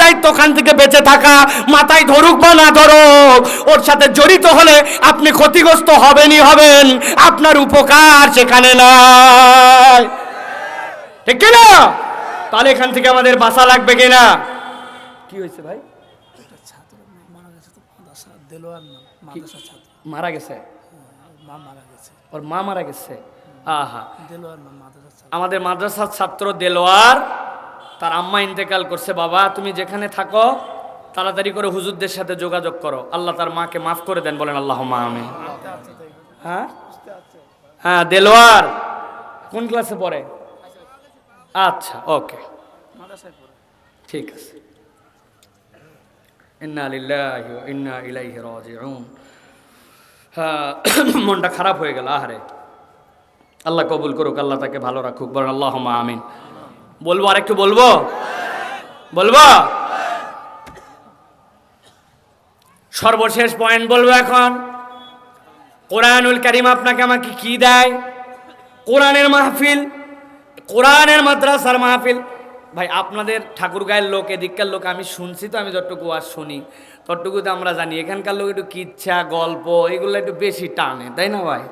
দায়িত্ব ওখান থেকে বেঁচে থাকা মাথায় ধরুক বা না ধরুক ওর সাথে জড়িত হলে আপনি ক্ষতিগ্রস্ত হবেনই হবেন আপনার উপকার সেখানে নাই। ঠিক কিনা তাহলে এখান থেকে আমাদের বাসা লাগবে কিনা কি হয়েছে ভাই? মারা গেছে তো মাদ্রাসা দেলোয়ার নাম মাদ্রাসা ছাত্র। মারা গেছে? মা মারা গেছে। ওর মা মারা গেছে? আহা। দেলোয়ার নাম মাদ্রাসা আমাদের মাদ্রাসার ছাত্র দেলোয়ার তার আম্মা ইন্তেকাল করছে, বাবা, তুমি যেখানে থাকো, তাড়াতাড়ি করে হুজুরদের সাথে যোগাযোগ করো। আল্লাহ তার মাকে মাফ করে দেন, বলেন আল্লাহ মা আমি হ্যাঁ? হ্যাঁ দেলোয়ার। কোন ক্লাসে পড়ে? আচ্ছা ওকে। ঠিক আছে। ইন্না ইন্না হ্যাঁ মনটা খারাপ হয়ে গেল, আহারে। আল্লাহ কবুল করুক, আল্লাহ তাকে ভালো রাখুক, বলেন আল্লাহ আমিন। বলব আর একটু বলব? বলব? সর্বশেষ পয়েন্ট বলব এখন। কোরআনুল কারিম আপনাকে আমাকে কি দেয়? কোরআনের মাহফিল, কোরআনের মাদ্রাসার মাহফিল। ভাই, আপনাদের ঠাকুর গায়ের লোক, এদিককার লোক, আমি শুনছি তো, আমি যতটুকু আর শুনি। ততটুকু তো আমরা জানি, এখানকার লোক একটু কিচ্ছা, গল্প, এগুলো একটু বেশি টানে, তাই না ভাই?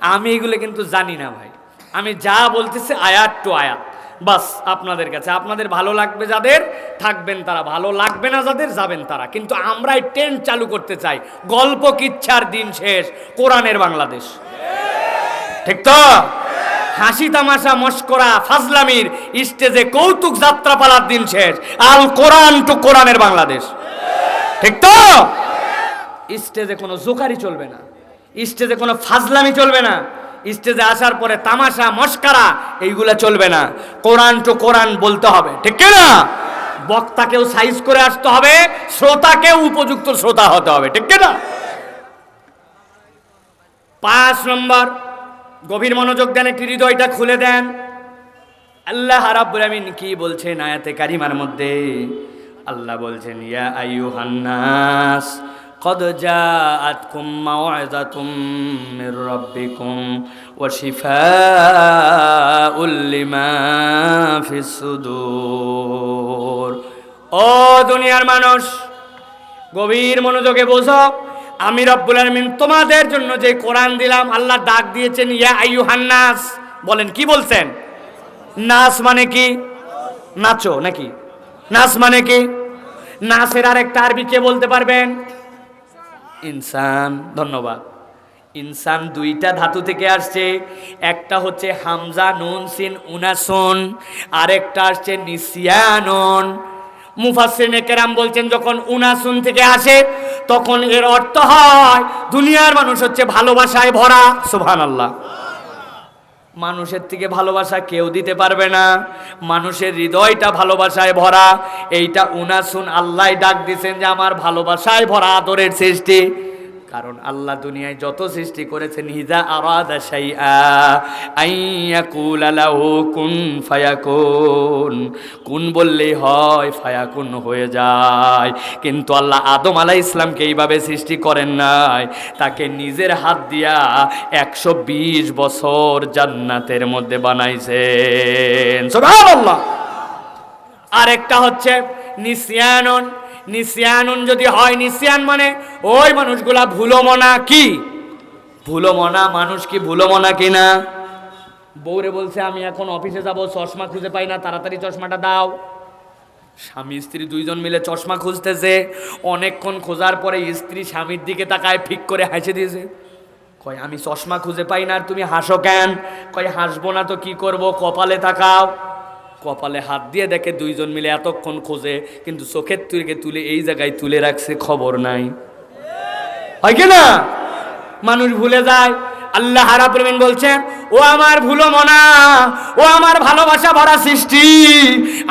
আমি এগুলো কিন্তু জানি না ভাই। আমি যা বলতেছি, আয়াত টু আয়াত। বাস আপনাদের কাছে। আপনাদের ভালো লাগবে যাদের, থাকবেন তারা। ভালো লাগবে না যাদের, যাবেন তারা। কিন্তু আমরা এই ট্রেন্ড চালু করতে চাই। গল্প কিচ্ছার দিন শেষ। কোরআনের বাংলাদেশ। ঠিক তো? হাসি তামাশা, মস্করা, ফাজলামির স্টেজে কৌতুক যাত্রা পালার দিন শেষ। আল কোরআন টু কোরআনের বাংলাদেশ। ঠিক তো? স্টেজে কোনো জোকারি চলবে না। স্টেজে কোনো ফাজলামি চলবে না। স্টেজে আসার পরে তামাশা, মস্কারা, এইগুলা চলবে না। কোরআন টু কোরআন বলতে হবে, ঠিক না? বক্তাকেও সাইজ করে আসতে হবে, শ্রোতাকেও উপযুক্ত শ্রোতা হতে হবে, ঠিক না? পাঁচ নম্বর, গভীর মনোযোগ দেন, একটি হৃদয়টা খুলে দেন। আল্লাহ রাব্বুল আমিন কি বলছেন আয়াতে কারিমার মধ্যে? আল্লাহ বলছেন, ইয়া আইয়ুহান্নাস قد جاءتكم موعظة من ربكم وشفاء لما في الصدور ও দুনিয়ার মানুষ গভীর মনোযোগে বোঝো আমি রব্বুল আলমিন তোমাদের জন্য যে কোরআন দিলাম আল্লাহ ডাক দিয়েছেন ইয়া আইয়ুহান নাস বলেন কি বলছেন নাস মানে কি নাচো নাকি নাচ মানে কি নাচের আরেকটা আরবি কে বলতে পারবেন ইনসান, ধন্যবাদ। ইনসান দুইটা ধাতু থেকে আসছে, একটা হচ্ছে হামজা, নুন, সিন, উনাসুন, আরেকটা আসছে নিসিয়ানন। মুফাসিনে কেরাম বলছেন, যখন উনাসুন থেকে আসে, তখন এর অর্থ হয়, দুনিয়ার মানুষ হচ্ছে ভালোবাসায় ভরা, সুবহানাল্লাহ। মানুষের থেকে ভালোবাসা কেউ দিতে পারবে না। মানুষের হৃদয়টা ভালোবাসায় ভরা। এইটা উনাসুন আল্লাহ ডাক দিছেন যে, আমার ভালোবাসায় ভরা আদরের সৃষ্টি। কারণ আল্লাহ দুনিয়ায় যত সৃষ্টি করেছেন হিজা আরাদা শাইআ কুন ফায়াকুন। হয়, ফায়াকুন হয়ে যায়। কিন্তু আল্লাহ আদম আলাহ ইসলামকে এইভাবে সৃষ্টি করেন নাই। তাকে নিজের হাত দিয়া একশো বিশ বছর জান্নাতের মধ্যে বানাইছেন। আরেকটা হচ্ছে নিসিয়ানন। নিসিয়ানুন যদি হয় নিসিয়ান মানে ওই মানুষগুলা ভুলো মনা কি? ভুলো মনা মানুষ কি ভুলো মনা কিনা? বউরে বলছে আমি এখন অফিসে যাব চশমা খুঁজে পাই না তাড়াতাড়ি চশমাটা দাও। স্বামী স্ত্রী দুইজন মিলে চশমা খুঁজতেছে অনেকক্ষণ খোঁজার পরে স্ত্রী স্বামীর দিকে তাকায় ফিক করে হাসে দিয়েছে। কয় আমি চশমা খুঁজে পাই না আর তুমি হাসো কেন? কয় হাসবো না তো কি করব? কপালে তাকাও। কপালে হাত দিয়ে দেখে দুইজন মিলে এতক্ষণ খোঁজে, কিন্তু চোখের তুলে তুলে এই জায়গায় তুলে রাখছে খবর নাই। হয় কি না? মানুষ ভুলে যায়। আল্লাহ হারাপ্রমিন বলছেন, ও আমার ভুলো মনা, ও আমার ভালোবাসা ভরা সৃষ্টি।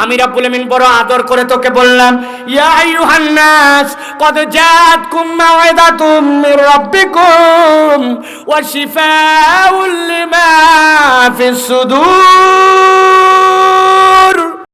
আমি রাব্বুল আমিন বড় আদর করে তোকে বললাম, ইয়া আইয়ুহান নাস, কদ জাতকুম মাওয়াইদাতুম মির রাব্বিকুম ওয়া শিফাউল লিমা ফিস